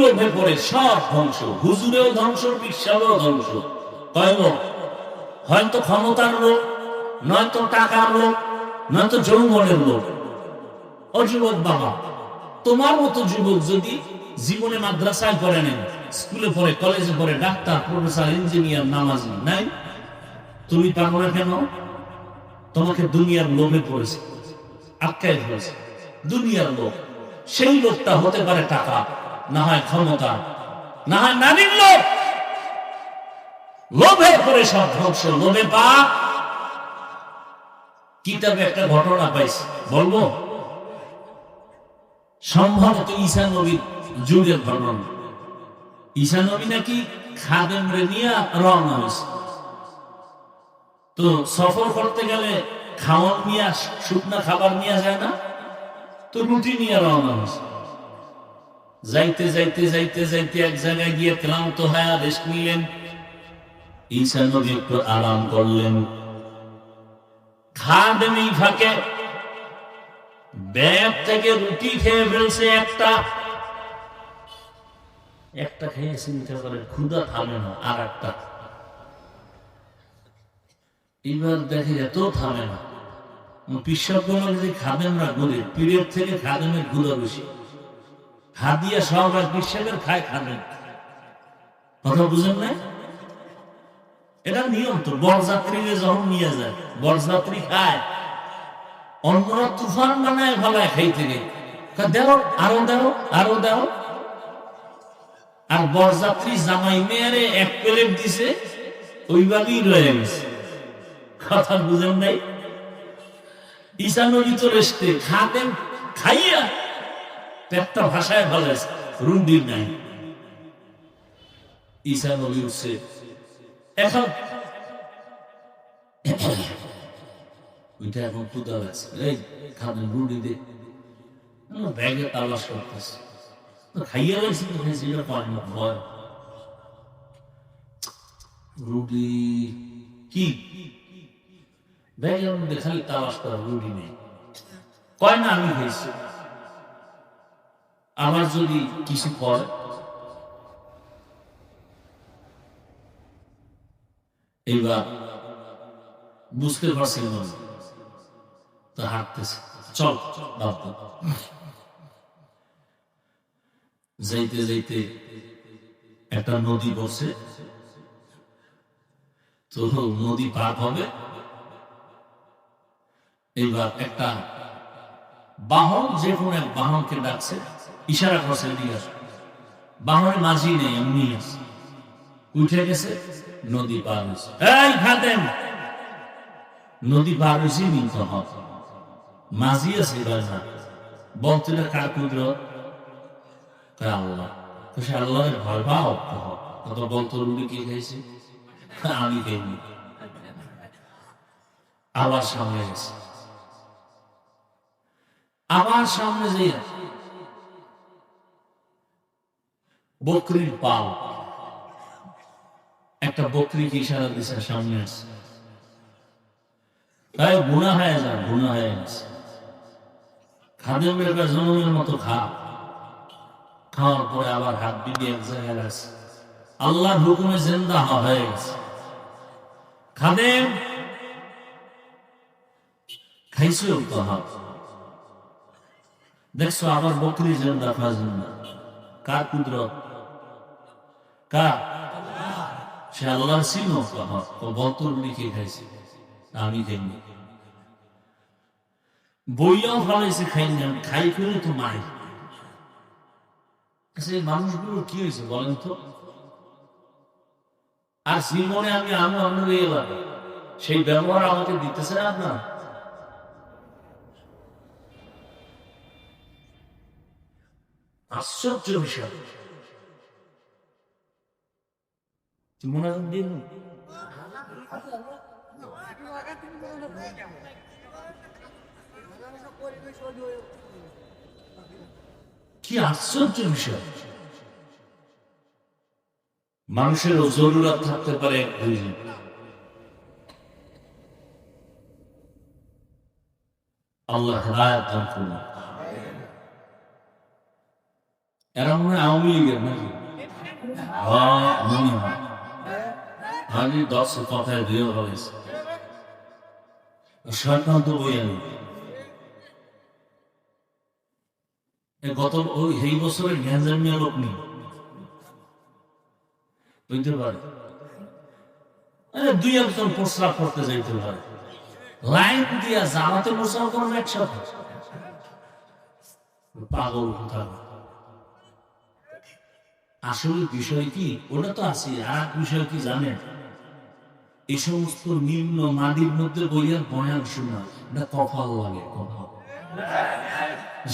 লোভে পড়ে সব ধ্বংস, হুজুরেও ধ্বংস বিশ্বাসও ধ্বংস। কয় হয়তো ক্ষমতার লোক, নয়তো টাকার লোক, নয়তো লোক। ও যুবক বাবা, তোমার মতো যুবক যদি জীবনে মাদ্রাসায় নেন স্কুলে পড়ে, কলেজে পড়ে, ডাক্তার, প্রফেসর, ইঞ্জিনিয়ার, নামাজি, নাই? তুমি পারব না কেন? তোমাকে দুনিয়ার লোভে পড়েছে, আটকায় ধরেছে দুনিয়ার লোক সেই লোকটা হতে পারে টাকা। না হয় ক্ষমতা না হয় নারীর লোভে পড়ে সব ধ্বংস লোভে পা। কিতাবে একটা ঘটনা পাইছি, বলব? সম্ভবত ঈশা নবীর যুগের ঘটনা। ঈশা নবী নাকি খাদেম নিয়ে রওনা হয়েছে। তো সফর করতে গেলে খাওয়ান নিয়ে শুকনা খাবার নিয়ে যায় না? তো রুটি নিয়ে রওনা হয়েছে। যাইতে যাইতে যাইতে যাইতে এক জায়গায় গিয়ে ক্লান্ত হয়ে রেস্ট নিলেন ঈশা নবী একটু আরাম করলেন খাদেম ফাঁকে ব্যাগ থেকে রুটি খেয়ে ফেলছে একটা একটা খেয়ে চিন্তা করেন ক্ষুদা থামে না আর একটা এবার দেখে এত থামে না পিসাবগুলো যদি খাদেমরা গরিব পীরের থেকে খাদেমেরগুলো বেশি হাদিয়া আর পিসাবের খায় খাদেম কথা বুঝেন না এটা নিয়ম তো বরযাত্রীকে যখন নিয়ে যায়, বরযাত্রী খায়। অন্যরা তুফান বানায় ভালায় খাইতে গিয়ে দেও, আরও দেও আরও দেও। আর বরযাত্রী জামাই মেয়ারে এক প্লেট দিছে ওইভাবেই রয়ে গেছে। কথা বুঝেন নাই? ঈশা নদী তো রেস্টে খাতেন খাইয়া পেটটা ভাষায় ভালো আছে রুন্ডির নাই। ঈশা নদী উঠছে এখন ওইটা এখন পুদা আছে এই, খাবেন রুটি দে। ব্যাগে তালাশ করতেছে। খাইয়া গেছি তো খাইছি এটা পারি ভয়। রুটি কি? ব্যাগের মধ্যে খালি তালাশ করা রুটি নেই। কয় না আমি খাইছি। আমার যদি কিছু কয় এইবার বুঝতে পারছি তো হাঁটতেছে। চল যাইতে যাইতে একটা নদী বসে। তো নদী পার হবে। এইবার একটা বাহন, যে কোনো এক বাহনকে ডাকছে। ইশারা করছে এদিকে আসো বাহনের মাঝি নেই, এমনি আছে। উঠে গেছে, নদী পার হয়েছে। নদী পার হয়েছে মিলতে হবে মাঝি আছে, এবার না। বলতে কার কয় আল্লাহ। তো সে আল্লাহের ভয় পাও কত বলতো রুটি কে খাইছে? আমি খাইনি। আবার সামনে গেছে। আবার সামনে যে বকরির পাল একটা বকরিকে ইশারা দিছে? সামনে আসছে। তাই গুণা হয়ে যায় গুণা হয়ে গেছে। খাদেমের জনমের মতো খা। খাওয়ার পরে আবার হাত দিবি এক জায়গায় আছে আল্লাহর হুকুমে জিন্দা হয়ে গেছে। খাদেম, খাইছো তো হাত? দেখছ আবার বকরি জিন্দা খা জিন্দা কার কুদরত? সে আল্লাহর ছিল বতর লিখে খাইছে। আমি বইয়াও খাই খাই করে তো মাই মানুষগুলো কি হয়েছে বলেন তো? আর আমি আমি অন্য সেই ব্যবহার আমাকে দিতেছে আপনার? আশ্চর্য বিষয়। মনে দিন কি আশ্চর্য বিষয়। মানুষেরও জরুরত থাকতে পারে আল্লাহ হেদায়ত দান এরা মনে হয় আওয়ামী লীগের নাকি? হ্যাঁ, মনে হয়। আমি দশ কথায় বই আনি গত ওই এই বছরের গ্যাঞ্জাম নিয়ে লোক নেই। বুঝতে পারে দুই একজন করতে যাইতে পারে লাইন দিয়া জামাতে প্রস্রাব করবে একসাথে। পাগল আসলে বিষয় কি? ওটা তো আছে আর বিষয় কি জানেন? এই সমস্ত নিম্ন মাটির মধ্যে বইয়ার বয়ান শোনা এটা কপাল লাগে, কপাল।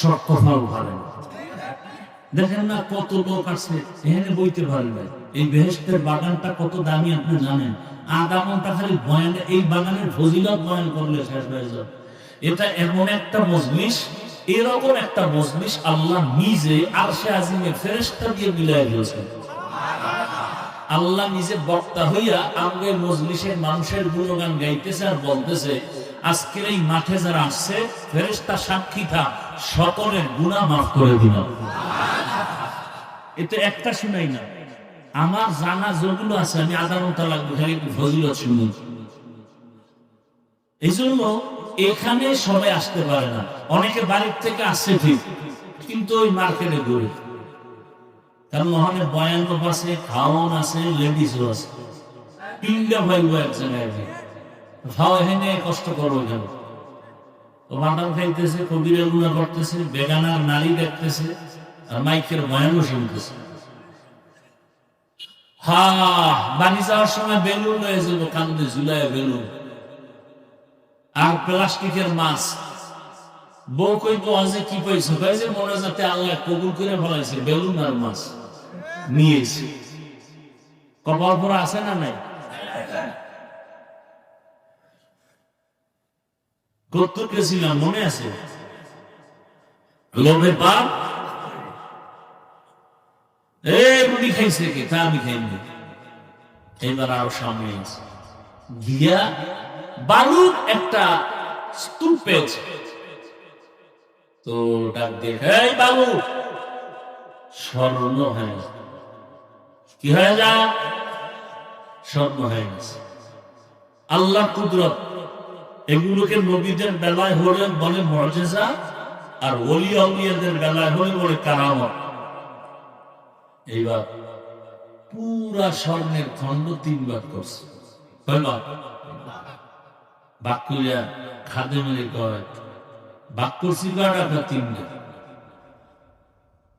সব কপাল ভালো। দেখেন না কত লোক আছে, এখানে বইতে পারে না এই বেহেস্তের বাগানটা কত দামি আপনি জানেন? আধা খালি বয়ান, এই বাগানের ফজিলত বয়ান করলে শেষ হয়ে যাবে এটা এমন একটা মজলিস, এরকম একটা মজলিস আল্লাহ নিজে আরশে আজিমে ফেরেশতা দিয়ে মিলাই দিয়েছেন। আল্লাহ নিজে বক্তা হইয়া আমাদের মজলিসের মানুষের গুণগান গাইতেছে আর বলতেছে, আজকের এই মাঠে যারা আসছে, ফেরেশতা সাক্ষী থাক, সকলের গুণা মাফ করে দিল এতে একটা শুনাই না। আমার জানা যেগুলো আছে, আমি আদালত লাগবে এই জন্য এখানে সবাই আসতে পারে না। অনেকে বাড়ির থেকে আসছে ঠিক, কিন্তু ওই মার্কেটে ঘুরে। কারণ ওখানে বয়ান আছে খাওয়ান আছে লেডিসও আছে। তিনটা ভাইব এক জায়গায় খাওয়া এখানে কষ্ট করো কেন ও মাটাম খাইতেছে কবিরা গুণা করতেছে, বেগানার নারী দেখতেছে, আর মাইকের বয়ানও শুনতেছে। হা, বাড়ি যাওয়ার সময় বেলুন হয়ে যাব, কান্দে ঝুলায় বেলুন। আর প্লাস্টিকের মাছ। বউ কইব, আজে কি পাইছো? যে, মনে যাতে আল্লাহ কবুল করে ফলাইছে, বেলুন আর মাছ। নিয়েছে কপাল পরে আছে না নাই? মনে আছে? লোভে পাপ? রুটি খাইছে কে? তা আমি এবার আরও সামনে গিয়া বালুর একটা স্তূপ পেয়েছে। তো ডাক দিয়ে বাবু স্বর্ণ হয়ে। কি হয়ে যা স্বর্ণ হয়ে গেছে। আল্লাহ কুদরত, এগুলোকে নবীদের বেলায় হলে বলে মর্যাদা, আর ওলিয়া উলিয়াদের বেলায় হলে বলে কারামত। এইবার পুরা স্বর্ণের খণ্ড তিন ভাগ করছে কয় ভাগ? ভাগ করিয়া খাদে মেরে কয়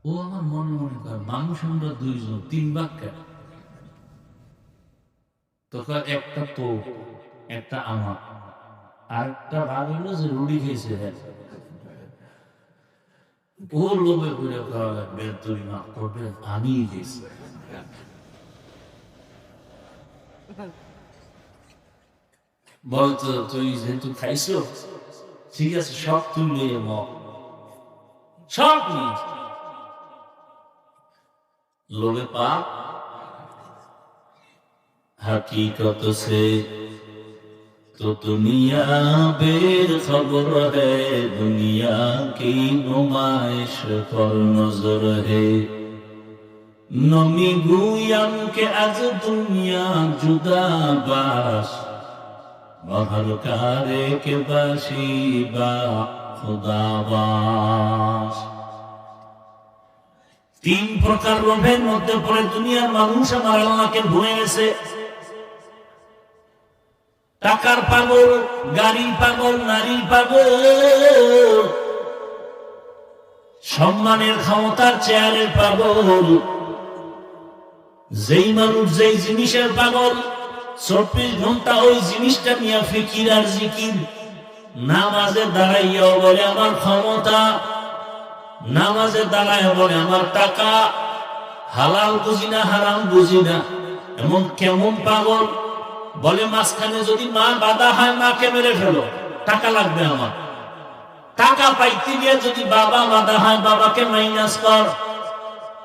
ও আমার মনে মনে কয় মানুষ আমরা দুইজন, তিন ভাগ কেন? তো একটা তো, একটা আমার। আর একটা ভাগ হইল যে রুটি খেয়েছে ও লোভে করে বের তুমি মাফ করবে, আমি বলতো তুই যেহেতু খাইছো, ঠিক আছে, সব তুই নিয়ে ম সব নিয়ে লোলে পাপ হাকিকত সে, তো দুনিয়া বের খবর হে, দুনিয়া কি নুমাইশ ফল নজর হে। নমি গুয়াম কে আজ দুনিয়া জুদা বাস মহল কারে কে বাসি বা খুদা বাস। তিন প্রকার লোভের মধ্যে পড়ে দুনিয়ার মানুষ আমার আল্লাহকে ভুলে গেছে। টাকার পাগল গাড়ি পাগল নারী পাগল, সম্মানের ক্ষমতার চেয়ারের পাগল, যেই মানুষ যেই জিনিসের পাগল, চব্বিশ ঘণ্টা ওই জিনিসটা নিয়ে ফিকির আর জিকির, নামাজে দাঁড়াইয়াও বলে, আমার ক্ষমতা নামাজে দাঁড়ায় বলে, আমার টাকা হালাল বুঝি না, হারাম বুঝি না? এমন কেমন পাগল? বলে, মাঝখানে যদি মা বাধা হয়, মাকে মেরে ফেলো। টাকা লাগবে আমার। টাকা পাইতে গিয়ে যদি বাবা বাধা হয়, বাবাকে মাইনাস কর।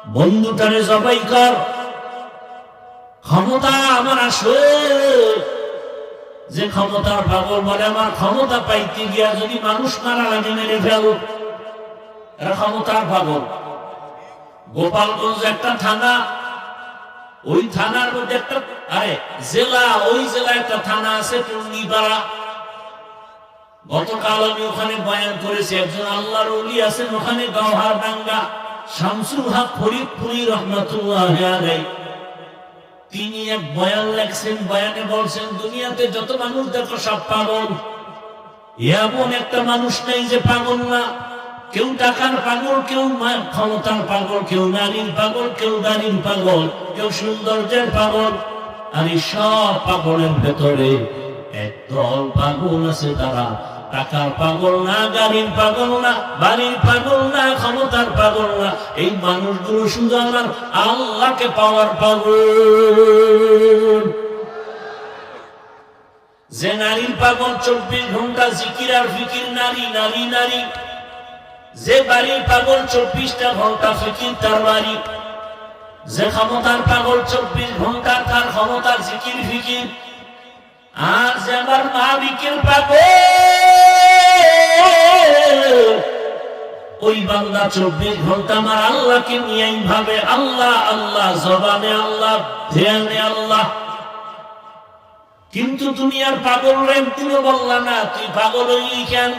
বন্ধুটারে জবাই কর। ক্ষমতা আমার আসে যে ক্ষমতার পাগল বলে, আমার ক্ষমতা পাইতে গিয়া যদি মানুষ মারা লাগে, মেরে ফেলো। এরা ক্ষমতার গোপালগঞ্জ একটা থানা, ওই থানার মধ্যে একটা আরে, জেলা, ওই জেলা একটা থানা আছে টুঙ্গিপাড়া। গতকাল আমি ওখানে বয়ান করেছি, একজন আল্লাহর ওলি আছেন ওখানে, গাওহার ডাঙ্গা শামসুল হক ফরিদপুরি রহমতুল্লাহ তিনি এক বয়ান লেখছেন, বয়ানে বলছেন, দুনিয়াতে যত মানুষ দেখো সব পাগল। এমন একটা মানুষ নেই যে পাগল না। কেউ টাকার পাগল, কেউ ক্ষমতার পাগল, কেউ নারীর পাগল, কেউ গাড়ির পাগল, কেউ সৌন্দর্যের পাগল। আর এই সব পাগলের ভেতরে একদল পাগল আছে তারা। টাকার পাগল না, গাড়ির পাগল না, বাড়ির পাগল না, ক্ষমতার পাগল না। এই মানুষগুলো শুধু আমার আল্লাহকে পাওয়ার পাগল। যে নারীর পাগল, চব্বিশ ঘণ্টা জিকির আর ফিকির, নারী নারী নারী। যে বাড়ির পাগল চব্বিশটা ঘণ্টা ফিকির, তার বাড়ি। যে ক্ষমতার পাগল চব্বিশ ঘণ্টা, তার ক্ষমতার জিকির, ফিকির। আর যে আমার মালিকের পাগল, ওই বান্দা চব্বিশ ঘণ্টা আমার আল্লাহকে নিয়েই ভাবে, আল্লাহ আল্লাহ, জবানে আল্লাহ, ধ্যানে আল্লাহ। কিন্তু তুমি আর পাগল তুমি বললা না, তুই পাগল হইলি কেন?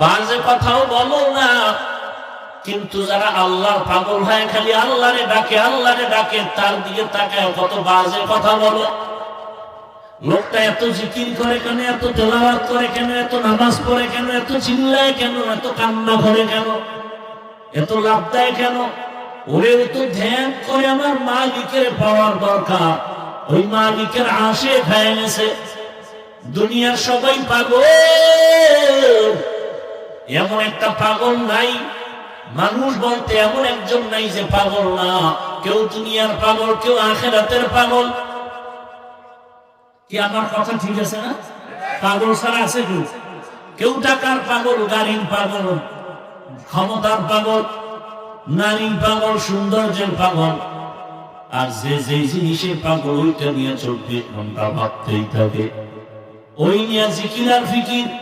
বাজে কথাও বলো না। কিন্তু যারা আল্লাহর পাগল হয়, খালি আল্লাহরে ডাকে আল্লাহরে ডাকে, তার দিকে তাকায়, কত বাজে কথা বলো। লোকটা এত জিকির করে কেন, এত তেলাওয়াত করে কেন, এত নামাজ পড়ে কেন, এত চিল্লায় কেন, এত কান্না করে কেন, এত লাভ দেয় কেন? ওরে তো ধ্যান করে আমার মালিকের পাওয়ার দরকার। ওই মালিকের আশে খায় গেছে দুনিয়ার সবাই পাগল। এমন একটা পাগল নাই। মানুষ বলতে এমন একজন নাই যে পাগল না। কেউ দুনিয়ার পাগল, কেউ আখেরাতের পাগল। কি আমার কথা ঠিক আছে না? পাগল ছাড়া আছে কেউ কেউ টাকার পাগল, গাড়ির পাগল, ক্ষমতার পাগল, নারীর পাগল, সৌন্দর্যের পাগল। আর যে যে জিনিসের পাগল, ওইটা নিয়ে চব্বিশ ঘণ্টা ভাবতেই থাকে। ওই নিয়ে জিকির আর ফিকির।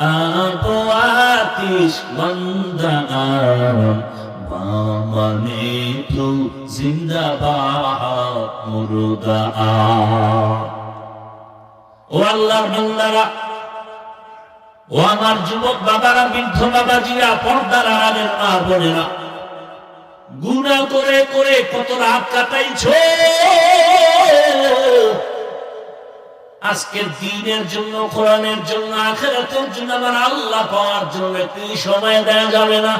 আবো আতিশ মন্দান মানে তো জিন্দাবাদ মুরুদা ও আল্লাহর বান্দারা, ও আমার যুবক বাবারা, বৃদ্ধ বাবাজিরা, পর্দার আড়ালের মা বোনেরা, গুণা করে করে কত রাত কাটাইছ? আজকের দিনের জন্য, কোরআনের জন্য, আখেরাতের জন্য আমার আল্লাহ পাওয়ার জন্য একটু সময় দেওয়া যাবে না।